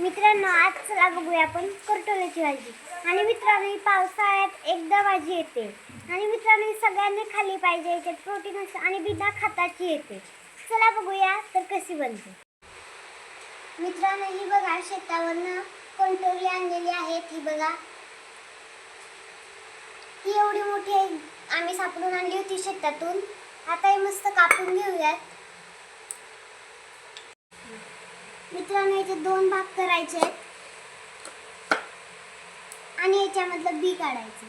मित्रांनो आज चला बघूया आपण करटोल्याची भाजी. आणि मित्रांनो ही पावसाळ्यात एकदा भाजी येते. आणि मित्रांनो ही सगळ्यांनी खाली पाहिजे. याच्यात प्रोटीन असतं आणि बिना खताची येते. चला बघूया तर कशी बनते. मित्रांनो ही बघा शेतावरनं कंटोली आणलेली आहे ती बघा. ही एवढी मोठी आहे. आम्ही सापडून आणली होती शेतातून. आता हे मस्त कापून घेऊयात. मित्रांनो याचे दोन भाग करायचे आहेत. आणि याच्यामधलं बी काढायचं.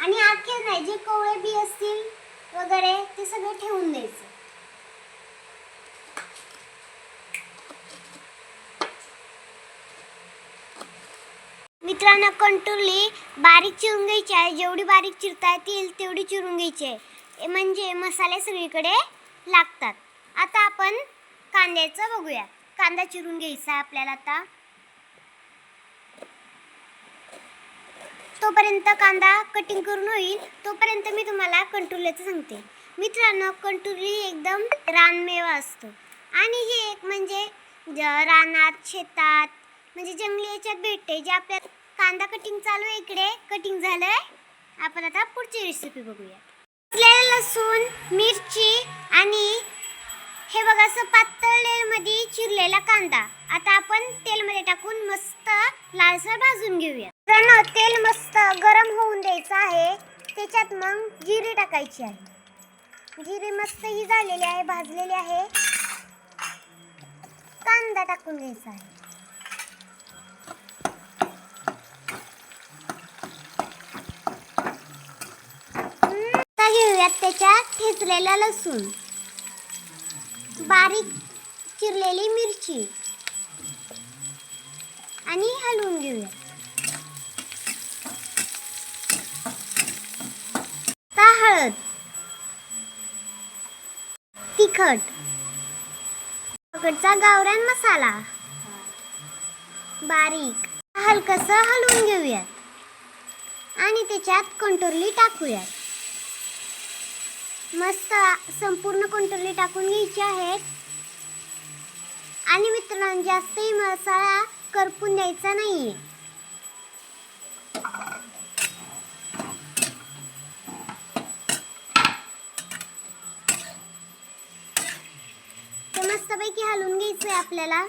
आणि आखे नाही जे कोवळे बी असतील वगैरे ते सगळे ठेवून द्यायचं. मित्रांनो कंटुरली बारीक चिरून घ्यायची आहे. जेवढी बारीक चिरता येतील तेवढी चिरून घ्यायची आहे. म्हणजे मसाले सगळीकडे लागतात. आता आपण कांद्याचं बघूया. कांदा चिरून घ्यायचा आहे आपल्याला आता. तोपर्यंत कांदा कटिंग करून होईल. तोपर्यंत मी तुम्हाला कंटुरल्याचं सांगते. मित्रांनो कंटुरली एकदम रानमेवा असतो. आणि हे एक म्हणजे रानात शेतात म्हणजे जंगली याच्यात भेटते. जे आपल्या कांदा कटिंग चालू आहे इकडे. कटिंग झालंय. आपण आता पुढची रेसिपी बघूया. लसूण मिरची आणि हे बघा असं पात मध्ये चिरलेला कांदा. आता आपण तेलमध्ये टाकून मस्त लालसर भाजून घेऊया. मित्रांनो तेल मस्त गरम होऊन द्यायचं आहे. त्याच्यात मग जिरे टाकायची आहे. जिरे मस्त ही झालेली आहे भाजलेली आहे. कांदा टाकून द्यायचा आहे. घेऊयात त्याच्यात ठेचलेला लसूण. बारीक चिरलेली मिरची. आणि हलवून घेऊया. आता हळद. तिखट. पकडचा गावरान मसाला. बारीक. हलकस हलवून घेऊयात आणि त्याच्यात कंटोरली टाकूयात मस्त संपूर्ण कंटोरली टाकून घ्यायची आहेत. आणि मित्रांनो जास्तही मसाला करपून द्यायचा नाहीये ते मस्तपैकी हलवून घ्यायचंय आपल्याला.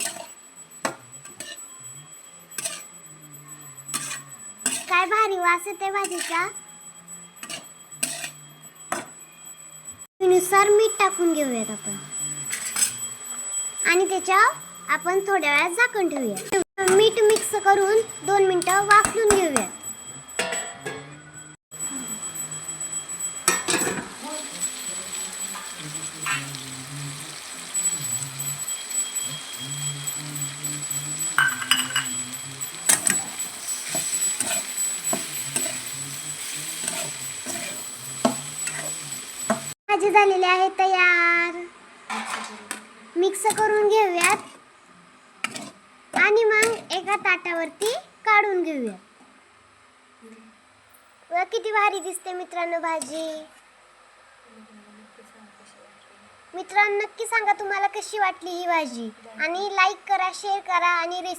काय भारी वास येते भाजीचा. नुसार मीठ टाकून घेऊयात आपण. आणि त्याच्या आपण थोड्या वेळात झाकण ठेवूया. मीठ मिक्स करून दोन मिनिटं वाफलून घेऊया. भाजी झालेली आहे तयार. मिक्स करून घेऊयात. आणि मग एका ताटावरती काढून घेऊयात. व किती भारी दिसते मित्रांनो भाजी. मित्रांनो नक्की सांगा तुम्हाला कशी वाटली ही भाजी. आणि लाईक करा शेअर करा आणि रेसिपी